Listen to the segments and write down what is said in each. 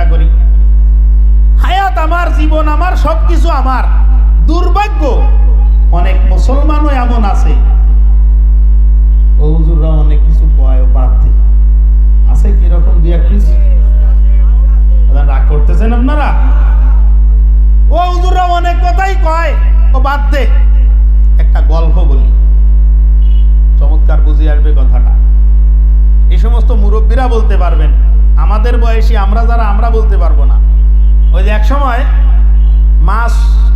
চিন্তা করি। হায়াত আমার জীবন আমার সবকিছু আমার। দুর্ভাগ্য অনেক মুসলমানও এমন আছে। হুজুররা অনেক কিছু বাদ আছে দাদা, রাগ করতেছেন আপনারা? ও হুজুররা অনেক কথাই কয় ও বাদ দে। একটা গল্প বলি। চমৎকার বুঝে আসবে কথাটা। এই সমস্ত মুরব্বীরা বলতে পারবেন। আমাদের বয়সী আমরা যারা, আমরা বলতে পারব না। ওই যে এক সময় মাছ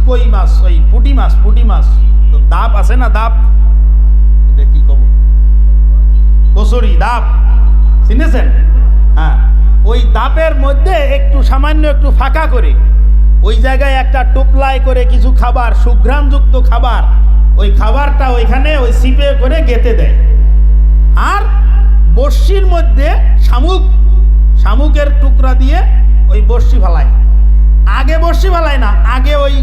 কই মাছ, ওই পুটি মাছ পুটি মাছ, তো দাপ আছে না দাপ? এটা কি কব? কচুরি, দাপ। চিনেছেন? হ্যাঁ। ওই দাপের মধ্যে একটু সামান্য একটু ফাঁকা করে, ওই জায়গায় একটা টোপলাই করে কিছু খাবার, সুঘ্রাণযুক্ত খাবার, ওই খাবারটা ওইখানে ওই সিপে করে গেতে দেয়। আর বর্ষির মধ্যে শামুক শামুকের টুকরা দিয়ে ওই বর্ষি ফালায়। আগে বর্ষি ফালায় না, আগে ওই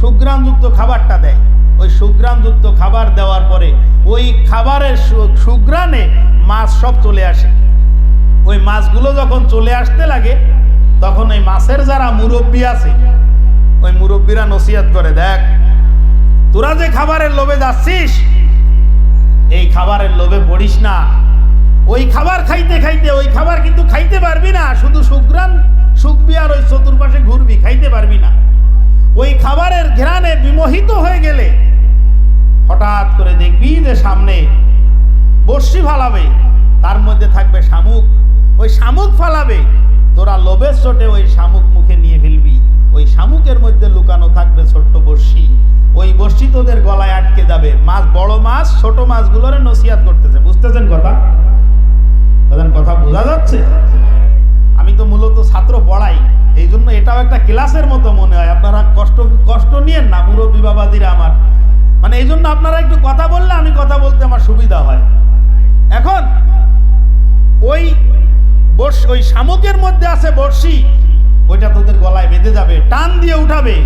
সুগ্রামযুক্ত খাবারটা দেয়। ওই সুগ্রামযুক্ত খাবার দেওয়ার পরে ওই খাবারের সুগ্রানে মাছ সব চলে আসে। ওই মাছগুলো যখন চলে আসতে লাগে, তখন ওই মাছের যারা মুরব্বী আছে, ওই মুরব্বীরা নসিহত করে, দেখ, তোরা যে খাবারের লোভে যাচ্ছিস, এই খাবারের লোভে পড়িস না। ওই খাবার খাইতে খাইতে, ওই খাবার কিন্তু খাইতে পারবি না। শুধু সুগ্রাম শুকবি আর ওই চতুর্পাশে ঘুরবি, খাইতে পারবি না। ওই খাবারের ঘ্রাণে বিমোহিত হয়ে গেলে হঠাৎ করে দেখবি যে সামনে বর্ষি ফালাবে, তার মধ্যে থাকবে শামুক। ওই শামুক ফালাবে, তোরা লোভের চোটে ওই শামুক মুখে নিয়ে ফেলবি। ওই শামুকের মধ্যে লুকানো থাকবে ছোট্ট বর্ষি। ওই বর্ষি তোদের গলায় আটকে যাবে। মাছ, বড় মাছ, ছোট মাছগুলোরে নসিহাত করতেছে। বুঝতেছেন কথা? বলেন কথা বোঝা যাচ্ছে? আমি তো মূলত ছাত্র পড়াই, এই জন্য এটাও একটা ক্লাসের মতো মনে হয়। আপনারা কষ্ট কষ্ট নিয়েন না, মুরব্বী বাবাজিরা আমার। মানে এই জন্য আপনারা একটু কথা বললে আমি কথা বলতে আমার সুবিধা হয়। এখন, ওই ওই শামুকের মধ্যে আছে বর্ষি ওইটা তোদের গলায় বেঁধে যাবে, টান দিয়ে উঠাবে,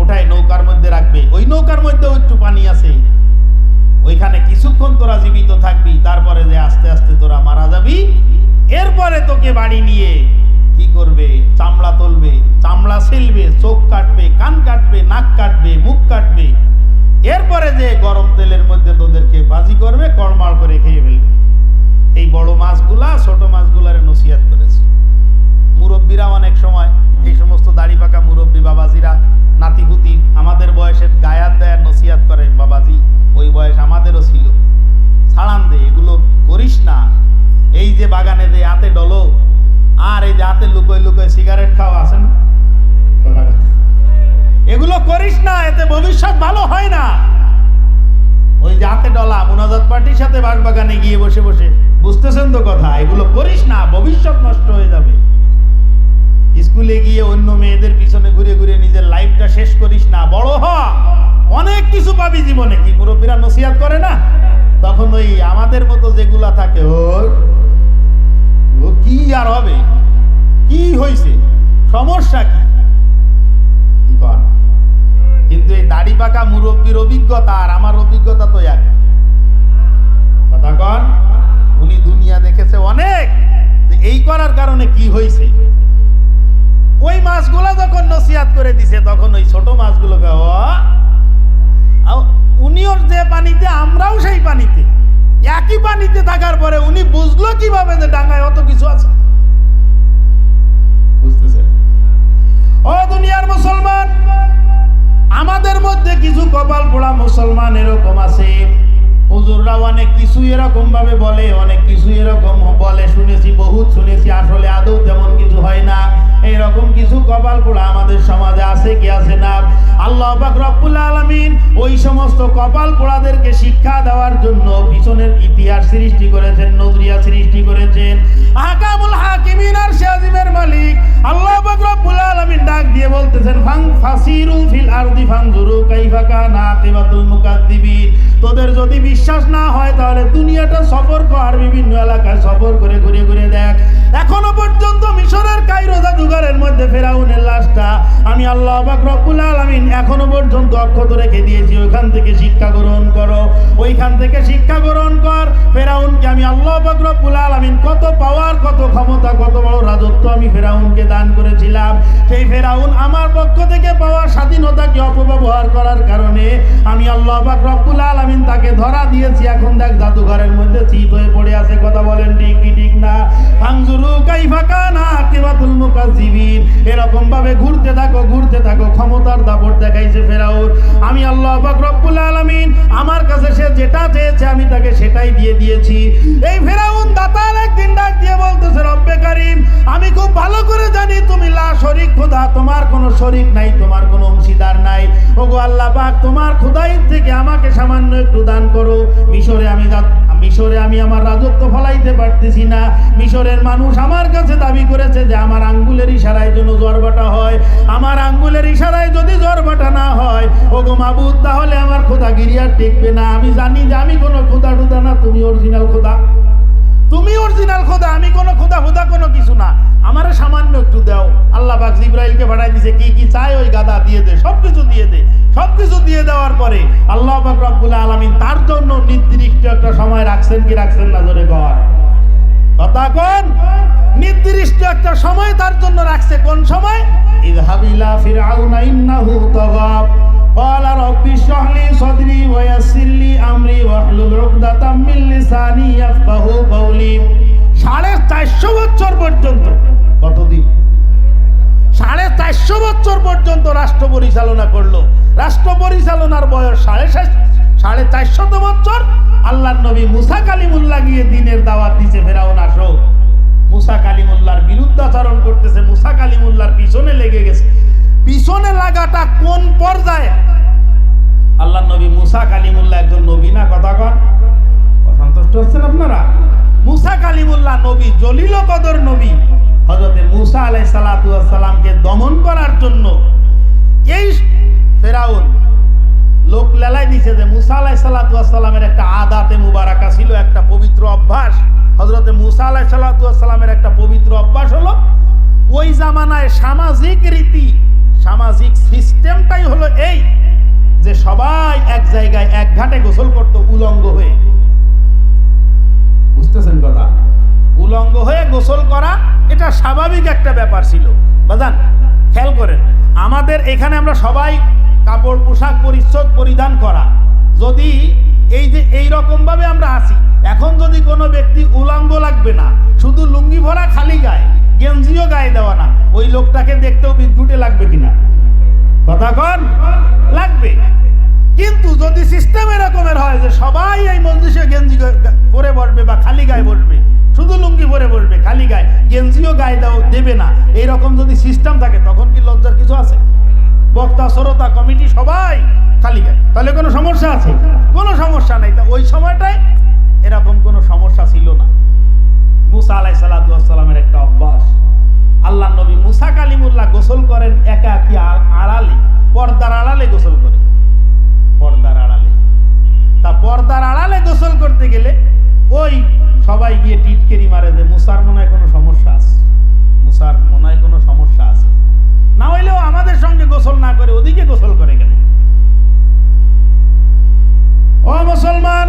ওটাই নৌকার মধ্যে রাখবে। ওই নৌকার মধ্যেও একটু পানি আছে। ওইখানে কিছুক্ষণ তোরা জীবিত থাকবি, তারপরে যে আস্তে আস্তে তোরা মারা যাবি। এরপরে তোকে বাড়ি নিয়ে কি করবে? চামড়া তুলবে, চামড়া ছিলবে, চোখ কাটবে, কান কাটবে, নাক কাটবে, মুখ কাটবে। এরপরে যে গরম তেলের মধ্যে তোদেরকে বাজি করবে কড়মাড় করে খেয়ে ফেলবে। এই বড় মাছগুলা, ছোট মাছগুলারে নসিহাত করেছে। মুরব্বীরা অনেক সময় এই সমস্ত দাড়ি পাকা মুরব্বী বাবাজিরা, নাতিপুতি আমাদের বয়সের গায়াত দেয় নসিহাত করে বাবাজি ওই বয়স আমাদেরও ছিল ছাড়ান দে, এগুলো করিস না। এই যে বাগানে যে হাতে ডলো, আর এই যে হাতে লুকোয় লুকোয় সিগারেট খাওয়া আছেন এগুলো করিস না, এতে ভবিষ্যৎ ভালো হয় না। ওই যে হাতে ডলা, মুনাজাত পার্টির সাথে বাগানে গিয়ে বসে বসে। বুঝতেছেন তো কথা, এগুলো করিস না, ভবিষ্যৎ নষ্ট হয়ে যাবে। স্কুলে গিয়ে অন্য মেয়েদের পিছনে ঘুরে ঘুরে নিজের লাইফটা শেষ করিস না, বড় হ। অনেক কিছু পাবি জীবনে, কি মুরব্বীরা নসিহাত করে না? তখন ওই আমাদের মতো যেগুলা থাকে ওর ও কি আর হবে? কি হয়েছে সমস্যা কি? কিন্তু এই দাড়ি পাকা মুরব্বীর অভিজ্ঞতা আর আমার অভিজ্ঞতা তো এক। কথা কন, উনি দুনিয়া দেখেছে অনেক যে এই করার কারণে কি হয়েছে ওই মাছগুলো যখন নসিহাত করে দিছে, তখন ওই ছোট মাছগুলোকে উনিও যে পানিতে আমরাও সেই পানিতে। একই পানিতে থাকার পরে উনি বুঝলো কীভাবে যে ডাঙ্গায় অত কিছু আছে? ও দুনিয়ার মুসলমান আমাদের মধ্যে কিছু কপাল পোড়া মুসলমান এরকম আছে। হুজুররা অনেক কিছু এরকম ভাবে বলে অনেক কিছু এরকম বলে শুনেছি বহুত শুনেছি আসলে আদৌ তেমন কিছু হয় না। এরকম কিছু কপাল পোড়া আমাদের সমাজে আছে কি আছে না? আল্লাহ রব্বুল আলামিন ওই সমস্ত কপাল পোড়াদেরকে শিক্ষা দেওয়ার জন্য পিছনের ইতিহাস সৃষ্টি করেছেন, নজরিয়া সৃষ্টি করেছেন। হাকিমিন আর মালিক আল্লাহ রব্বুল ডাক দিয়ে বলতেছেন, ফাং ফাসিরু ফিল আরদি মুকাদ্দিবিন। তোদের যদি বিশ্বাস না হয় তাহলে দুনিয়াটা সফর কর, বিভিন্ন এলাকায় সফর করে ঘুরে ঘুরে দেখ। এখনও পর্যন্ত মিশরের কাইরো জাদুঘরের মধ্যে ফেরাউনের লাশটা আমি আল্লাহ পাক রব্বুল আলামিন এখনও পর্যন্ত অক্ষত রেখে দিয়েছি। ওইখান থেকে শিক্ষা গ্রহণ করো। ওইখান থেকে শিক্ষা গ্রহণ কর। ফেরাউনকে আমি আল্লাহ পাক রব্বুল আলামিন কত পাওয়ার কত ক্ষমতা, কত বড় রাজত্ব আমি ফেরাউনকে দান করেছিলাম। সেই ফেরাউন আমার পক্ষ থেকে পাওয়া স্বাধীনতাকে অপব্যবহার করার কারণে আমি আল্লাহ পাক রব্বুল আলামিন তাকে ধরা দিয়েছি। এখন দেখ জাদুঘরের মধ্যে চিত হয়ে পড়ে আছে। কথা বলেন ঠিক কি ঠিক না? ফাংজুরু কাইফা কানা আকিবাতুল মুকাজ্জিবিন। এরকম ভাবে ঘুরতে থাকো ঘুরতে থাকো, ক্ষমতার দাপট দেখাইছে ফেরাউন। আমি আল্লাহ পাক রব্বুল আলামিন, আমার কাছে সে যেটা চেয়েছে আমি তাকে সেটাই দিয়ে দিয়েছি। এই ফেরাউন দাতাল একদিন ডাক দিয়ে বলতেছে, রব্বে কারিম, আমি খুব ভালো করে জানি তুমি লা শরীক খোদা, তোমার কোনো শরীক নাই, তোমার কোনো অংশীদার নাই। ওগো আল্লাহ পাক, তোমার খোদাই থেকে আমাকে সামান্য একটু দান করো। মিশরে আমি মিশরে আমি আমার রাজত্ব ফলাইতে পারতেছি না। মিশরের মানুষ আমার কাছে দাবি করেছে যে আমার আঙ্গুলের ইশারায় যেন জরবাটা হয়। আমার আঙ্গুলের ইশারায় যদি জরবাটা না হয়, ওগো মাবুদ, তাহলে আমার খোদাগিরি আর টিকবে না। আমি জানি যে আমি কোনো খোদা টুদা না, তুমি অরিজিনাল খোদা তুমি অরিজিনাল খোদা আমি কোনো খোদা খোদা কোনো কিছু না। আমারে সামান্য একটু দাও। আল্লাহ পাক জিব্রাইলকে পাঠাই দিছে, কি কি চাই ওই গাদা দিয়ে দে সব কিছু দিয়ে দে। সব কিছু দিয়ে দেওয়ার পরে আল্লাহ পাক রব্বুল আলামিন তার জন্য নির্দিষ্ট একটা সময় রাখছেন কি রাখছেন না জোরে কর কথা কোন নির্দিষ্ট একটা সময় তার জন্য রাখছে কোন সময় ইযহাব ইলা ফিরআউনা ইন্নাহু তাগাব قال رب اشرح لي صدري ويسر لي امري واحلل عقدة من لساني يفقهوا قولي সাড়ে চারশো বছর পর্যন্ত কতদিন সাড়ে চারশো বছর পর্যন্ত রাষ্ট্র পরিচালনা করলো রাষ্ট্র পরিচালনার বয়স সাড়ে সাড়ে চারশত বছর। আল্লাহ নবী মুসা কালিমুল্লাহ গিয়ে দিনের দাওয়াত দিছে ফেরাউন আসো মুসা কালিমুল্লাহর বিরুদ্ধাচরণ করতেছে, মুসা কালিমুল্লার পিছনে লেগে গেছে। পিছনে লাগাটা কোন পর্যায়ে? আল্লাহ নবী মুসা কালিমুল্লাহ একজন নবী না কথা কন? সন্তুষ্ট হচ্ছেন আপনারা? মুসা কালিমুল্লাহ নবী জলিল কদর নবী। হজরতে মুসা আলাই সালাতামকে দমন করার জন্য এই ফেরাউন, লোক লেলাই দিছে যে মুসা আলাই সালাতামের একটা আদাতে মুবারাকা ছিল, একটা পবিত্র অভ্যাস। হজরতে মুসা আলাই সালাতামের একটা পবিত্র অভ্যাস হলো, ওই জামানায় সামাজিক রীতি, সামাজিক সিস্টেমটাই হলো এই যে সবাই এক জায়গায় এক ঘাটে গোসল করতো, উলঙ্গ হয়ে। বুঝতেছেন কথা? উলঙ্গ হয়ে গোসল করা, এটা স্বাভাবিক একটা ব্যাপার ছিল। বাজান, খেয়াল করেন, আমাদের এখানে আমরা সবাই কাপড়, পোশাক পরিচ্ছদ পরিধান করা। যদি এই যে এই রকম ভাবে আমরা আছি, এখন যদি কোনো ব্যক্তি উলাঙ্গ লাগবে না, শুধু লুঙ্গি ভরা খালি গায়ে, গেঞ্জিও গায়ে দেওয়া না, ওই লোকটাকে দেখতেও বিদ্যুটে লাগবে কিনা? কথা কন? লাগবে। কিন্তু যদি সিস্টেম এরকমের হয় যে সবাই এই মসজিদে গেঞ্জি পরে বসবে বা খালি গায়ে বসবে, শুধু লুঙ্গি পরে বসবে, খালি গায়ে, গেঞ্জিও গায়ে দেবে না, এইরকম যদি সিস্টেম থাকে, তখন কি লজ্জার কিছু আছে? বক্তা, শ্রোতা, কমিটি সবাই খালি গায়ে। তাহলে কোনো সমস্যা আছে? কোনো সমস্যা নাই। তা ওই সময়টায় এরকম কোনো সমস্যা ছিল না। মুসা আলাই সালাতামের একটা অভ্যাস আল্লাহ নবী মুসা কালিমুল্লাহ গোসল করেন একা কি আড়ালে পর্দার আড়ালে গোসল করে পর্দার আড়ালে তা পর্দার আড়ালে গোসল করতে গেলে ওই সবাই গিয়ে টিটকেরি মারে যে মুসার মনে হয় কোনো সমস্যা আছে মুসার মনে হয় কোনো সমস্যা আছে না হইলেও আমাদের সঙ্গে গোসল না করে ওদিকে গোসল করে কেন? ও মুসলমান,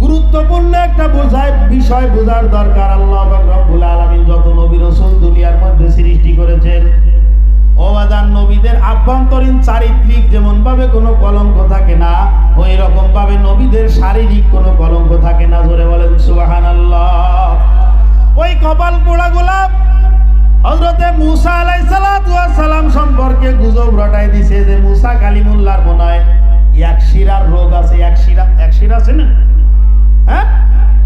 গুরুত্বপূর্ণ একটা বোঝায় বিষয় বোঝার দরকার আল্লাহ রব্বুল আলামিন যত নবী রাসূল দুনিয়ার মধ্যে সৃষ্টি করেছেন নবীদের আভ্যন্তরীণ চারিত্রিক যেমন ভাবে কোনো কলঙ্ক থাকে না ওই রকম ভাবে নবীদের শারীরিক কোনো কলঙ্ক থাকে না। জোরে বলেন সুবহানাল্লাহ। ওই কপাল পোড়া গোলাপ হজরতে মুসা আলাই সালাম সম্পর্কে গুজব রটাই দিছে যে মুসা কালিমুল্লাহর মনে হয় এক শিরার রোগ আছে, এক শিরা এক শিরা আছে না? হ্যাঁ?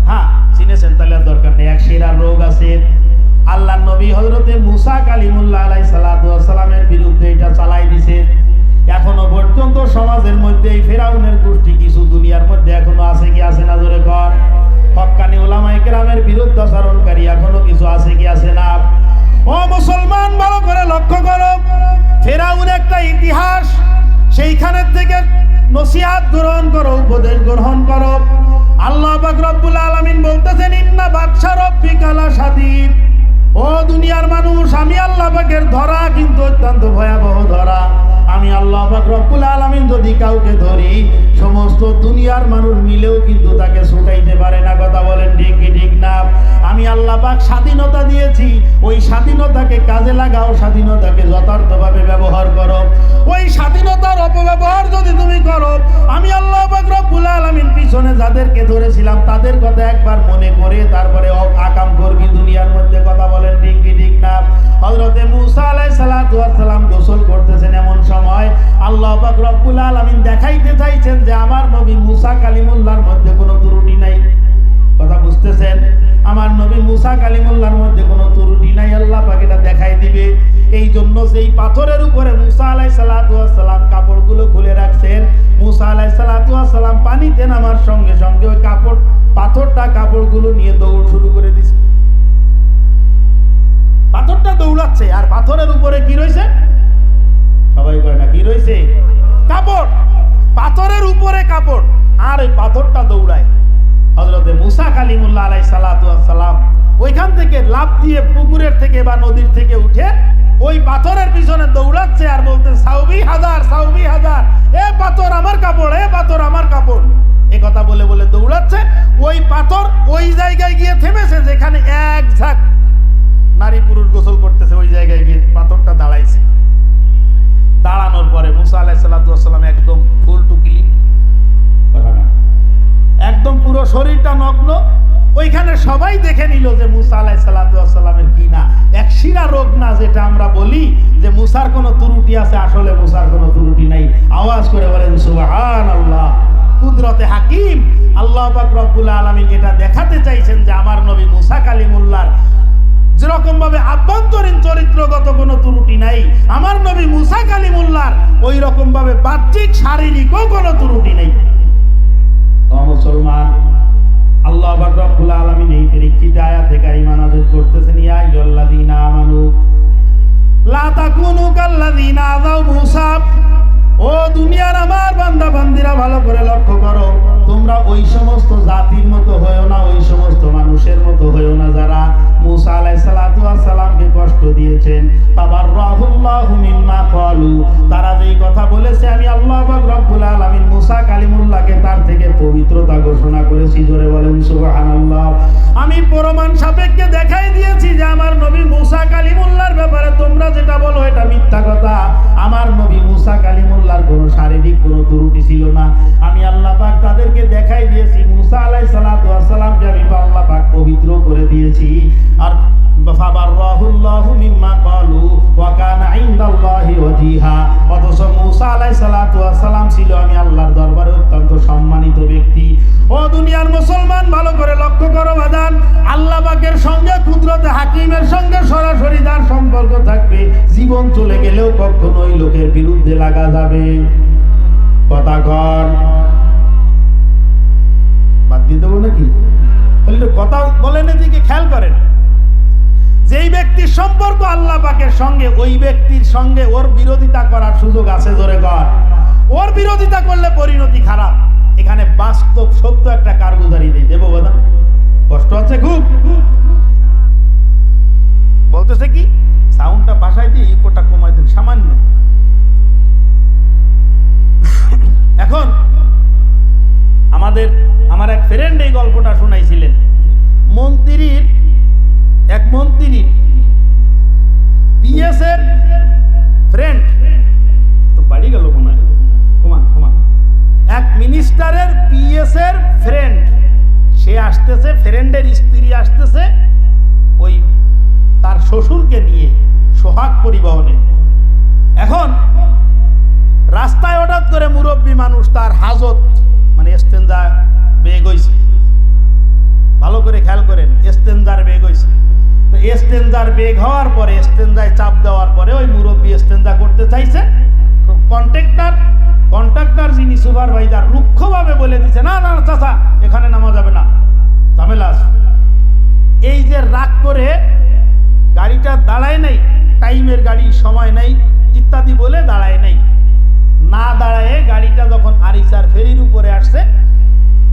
হ্যাঁ চিনেছেন তাহলে আর দরকার নেই, এক শিরার রোগ আছে। আল্লাহ নবী হজরতে মুসা কালিমুল্লাহ আলাই সালামের বিরুদ্ধে এটা চালাই দিছে। এখনও পর্যন্ত সমাজের মধ্যে এই ফেরাউনের গোষ্ঠী কিছু দুনিয়ার মধ্যে এখনও আছে কি আছে না ধরে কর? হক্কানি ওলামাই কেরামের বিরুদ্ধাচরণকারী এখনও কিছু আছে কি আছে না? ও মুসলমান ভালো করে লক্ষ্য করো। ফেরাউন একটা ইতিহাস, সেইখানের থেকে নসিহাত গ্রহণ করো, উপদেশ গ্রহণ করো। আল্লাহ পাক রব্বুল আলামিন বলতেছেন, ইন্না বাদশা রব্বিকালা সাদিদ ও দুনিয়ার মানুষ, আমি আল্লাহ পাকের ধরা কিন্তু অত্যন্ত ভয়াবহ ধরা। আমি আল্লাহ রব্বুল আলামিন যদি কাউকে ধরি, সমস্ত দুনিয়ার মানুষ মিলেও কিন্তু তাকে ছুটাইতে পারে না। কথা বলেন ঠিক কি ঠিক না? আমি আল্লাহ পাক স্বাধীনতা দিয়েছি। ওই স্বাধীনতাকে কাজে লাগাও, স্বাধীনতাকে যথার্থভাবে ব্যবহার করো। ওই স্বাধীনতার অপব্যবহার যদি তুমি করো, আমি আল্লাহ পাক রব্বুল আলামিন পিছনে যাদেরকে ধরেছিলাম, তাদের কথা একবার মনে করে তারপরে আকাম করবি দুনিয়ার মধ্যে। কথা বলেন ঠিক কি ঠিক না? হযরতে মুসা আলাইহিস আলামিন দেখাইতে চাইছেন যে আমার নবী মুসা কালিমুল্লাহর মধ্যে কোনো ত্রুটি নাই। কথা বুঝতেছেন? আমার নবী মুসা কালিমুল্লাহর মধ্যে কোনো ত্রুটি নাই, আল্লাহ পাক এটা দেখাই দিবে। এই জন্য সেই পাথরের উপরে মুসা আলাই সালাম কাপড়গুলো খুলে রাখছেন, মুসা আলাই সালাম পানিতে নামার সঙ্গে সঙ্গে ওই কাপড়, পাথরটা কাপড়গুলো নিয়ে দৌড় শুরু করে দিছে। পাথরটা দৌড়াচ্ছে, আর পাথরের উপরে কি রয়েছে? সবাই কয় না, কি রয়েছে? কাপড়, পাথরের উপরে কাপড়, আর ওই পাথরটা দৌড়ায়। হজরতে মুসা কালিমুল্লাহ আলাই সালাম ওইখান থেকে লাভ দিয়ে পুকুরের থেকে বা নদীর থেকে উঠে ওই পাথরের পিছনে দৌড়াচ্ছে আর বলতে সাউবি হাজার সাউবি হাজার, এ পাথর আমার কাপড়, এ পাথর আমার কাপড়। এ কথা বলে বলে দৌড়াচ্ছে। ওই পাথর ওই জায়গায় গিয়ে থেমেছে যেখানে এক ঝাঁক নারী পুরুষ গোসল করতেছে, ওই জায়গায় গিয়ে পাথরটা দাঁড়াইছে। পরে একদম ফুল টুকিলি একদম পুরো শরীরটা নগ্ন। ওইখানে সবাই দেখে নিল যে মুসা আলাহিসাল্লামের কি না। এক শিরা রোগ না যেটা আমরা বলি যে মুসার কোনো ত্রুটি আছে, আসলে মুসার কোনো ত্রুটি নাই। আওয়াজ করে বলেন সুবহান আল্লাহ কুদরতে হাকিম। আল্লাহ পাক রব্বুল এটা দেখাতে চাইছেন যে আমার নবী মুসা কালিমুল্লাহর যেরকম ভাবে আভ্যন্তরীণ চরিত্রগত কোনো ত্রুটি নাই। আমার নবী মুসা কালিমুল্লাহর ওই শারীরিকও কোনো ত্রুটি নেই। মুসলমান, আল্লাহ রব্বুল আলামিন এই পরীক্ষিত আয়াতে কারিমা নাযিল করতেছেন, ইয়া আইয়ুহাল্লাযীনা আমানু, লা তাকুনু কাল্লাযীনা আযাউ মূসা, ও দুনিয়ার আমার বান্দা বান্দিরা ভালো করে লক্ষ্য করো, তোমরা ওই সমস্ত জাতির মতো হয়েও না, ওই সমস্ত মানুষের মতো হয়েও না যারা মুসা আলাইহিস সালাতু ওয়াস সালামকে কষ্ট দিয়েছেন। বাবার রাহুল্লাহু মিম্মা ক্বালু, তারা যেই কথা বলেছে, আমি আল্লাহ করেছি জোরে বলেন, সুবহানাল্লাহ। আমি প্রমাণ সাপেক্ষে দেখাই দিয়েছি যে আমার নবী মুসা কালিমুল্লাহর ব্যাপারে তোমরা যেটা বলো এটা মিথ্যা কথা। আমার নবী মুসা কালিমুল্লাহর কোনো শারীরিক, কোনো ত্রুটি ছিল না। আমি আল্লাহ পাক তাদেরকে দেখাই দিয়েছি, মুসা আলাইহিস সালাতু ওয়াস সালামকে আমি আল্লাহ পাক পবিত্র করে দিয়েছি। আর ফাবাররাহুল্লাহু ছিল দুনিয়ার মুসলমান ভালো করে লক্ষ্য করো বাদান আল্লাহ সঙ্গে, কুদরতে হাকিমের সঙ্গে সরাসরি যার সম্পর্ক থাকবে। জীবন চলে গেলেও কখনোই লোকের বিরুদ্ধে লাগা যাবে। কথা কর। বাদ দিয়ে দেবো নাকি? কথা বলেন এদিকে, খেয়াল করেন। যেই ব্যক্তির সম্পর্ক আল্লাহ পাকের সঙ্গে, ওই ব্যক্তির সঙ্গে ওর বিরোধিতা করার সুযোগ আছে, জোরে কর। ওর বিরোধিতা করলে পরিণতি খারাপ এর ফ্রেন্ড সে আসতেছে ফ্রেন্ডের স্ত্রী আসতেছে, ওই তার শ্বশুরকে নিয়ে সোহাগ পরিবহনে। এখন রাস্তায় হঠাৎ করে মুরব্বী মানুষ তার হাজত মানে এস্তেঞ্জা বেগ হইছে। ভালো করে খেয়াল করেন এস্তেঞ্জার বেগ হইছে। তো বেগ হওয়ার পরে এস্তেঞ্জায় চাপ দেওয়ার পরে ওই মুরব্বী এস্তেঞ্জা করতে চাইছে। কন্ট্রাক্টর কন্ট্রাক্টর যিনি সুপারভাইজার রুক্ষভাবে বলে দিচ্ছে না না, চাচা, এখানে নামা যাবে না। ঝামেলা এই যে রাগ করে গাড়িটা দাঁড়ায় নাই, টাইমের গাড়ি, সময় নেই, ইত্যাদি বলে দাঁড়ায় নাই। না দাঁড়ায় গাড়িটা যখন আরিসার ফেরির উপরে আসছে,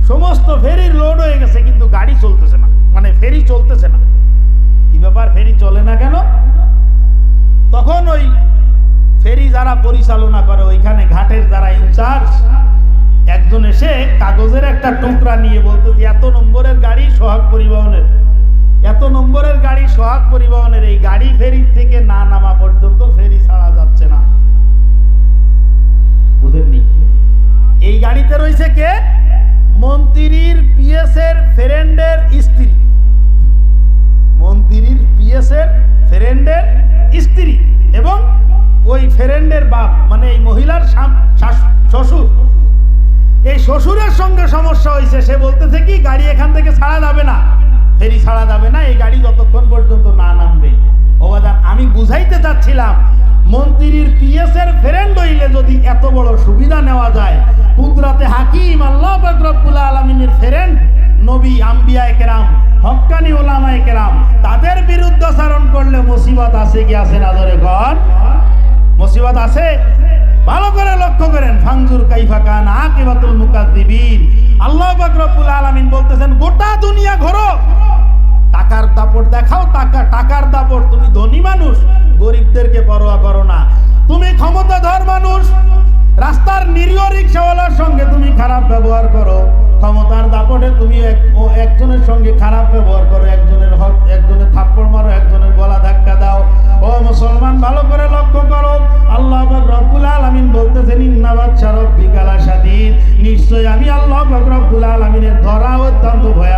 সমস্ত ফেরির লোড হয়ে গেছে, কিন্তু গাড়ি চলতেছে না। মানে ফেরি চলতেছে না। কি ব্যাপার? ফেরি চলে না কেন? যারা পরিচালনা করে, ওইখানে ঘাটের যারা ইনচার্জ একজন এসে কাগজের একটা টুকরা নিয়ে বলতো যে এত নম্বরের গাড়ি সোহাগ পরিবহনের। এত নম্বরের গাড়ি সোহাগ পরিবহনের, এই গাড়ি ফেরির থেকে না নামা পর্যন্ত ফেরি ছাড়া যাচ্ছে না। বুঝেননি? এই গাড়িতে রয়েছে কে? মন্ত্রীর পিএস এর ফ্রেন্ডের স্ত্রী। মন্ত্রীর পিএস এর ফ্রেন্ডের স্ত্রী এবং ওই ফ্রেন্ডের বাপ মানে এই মহিলার শ্বশুর। এই শ্বশুরের সঙ্গে সমস্যা হয়েছে সে বলতেছে কি, গাড়ি এখান থেকে ছাড়া যাবে না। ফেরি ছাড়া যাবে না, এই গাড়ি যতক্ষণ পর্যন্ত না নামবে। অবাদান আমি বুঝাইতে চাচ্ছিলাম, মন্ত্রীর পিএস এর ফ্রেন্ড হইলে যদি এত বড় সুবিধা নেওয়া যায়, কুদরাতে হাকিম, আল্লাহ রব্বুল আলমিনের ফ্রেন্ড, নবী, আম্বিয়ায় কেরাম হক্কানি ওলামায় কেরাম, তাদের বিরুদ্ধাচারণ করলে মুসিবত আছে কি আছে না ধরে ঘর মুসিবত আছে? ভালো করে লক্ষ্য করেন ফাংজুর কাইফা কান আকিবাতুল মুকাদ্দিবিন আল্লাহ পাক রব্বুল আলামিন বলতেছেন, গোটা দুনিয়া ঘোরো। টাকার দাপট দেখাও, টাকা টাকার দাপট। তুমি ধনী মানুষ, গরিবদেরকে পরোয়া করো না। তুমি ক্ষমতাধর মানুষ, রাস্তার নিরীহ রিক্সাওয়ালার সঙ্গে তুমি খারাপ ব্যবহার করো। ক্ষমতার দাপটে তুমি একজনের সঙ্গে খারাপ ব্যবহার করো, একজনের হক নিশ্চয় আমি আল্লাহ রব্বুল আলামিনের ধরা অত্যন্ত ভয়া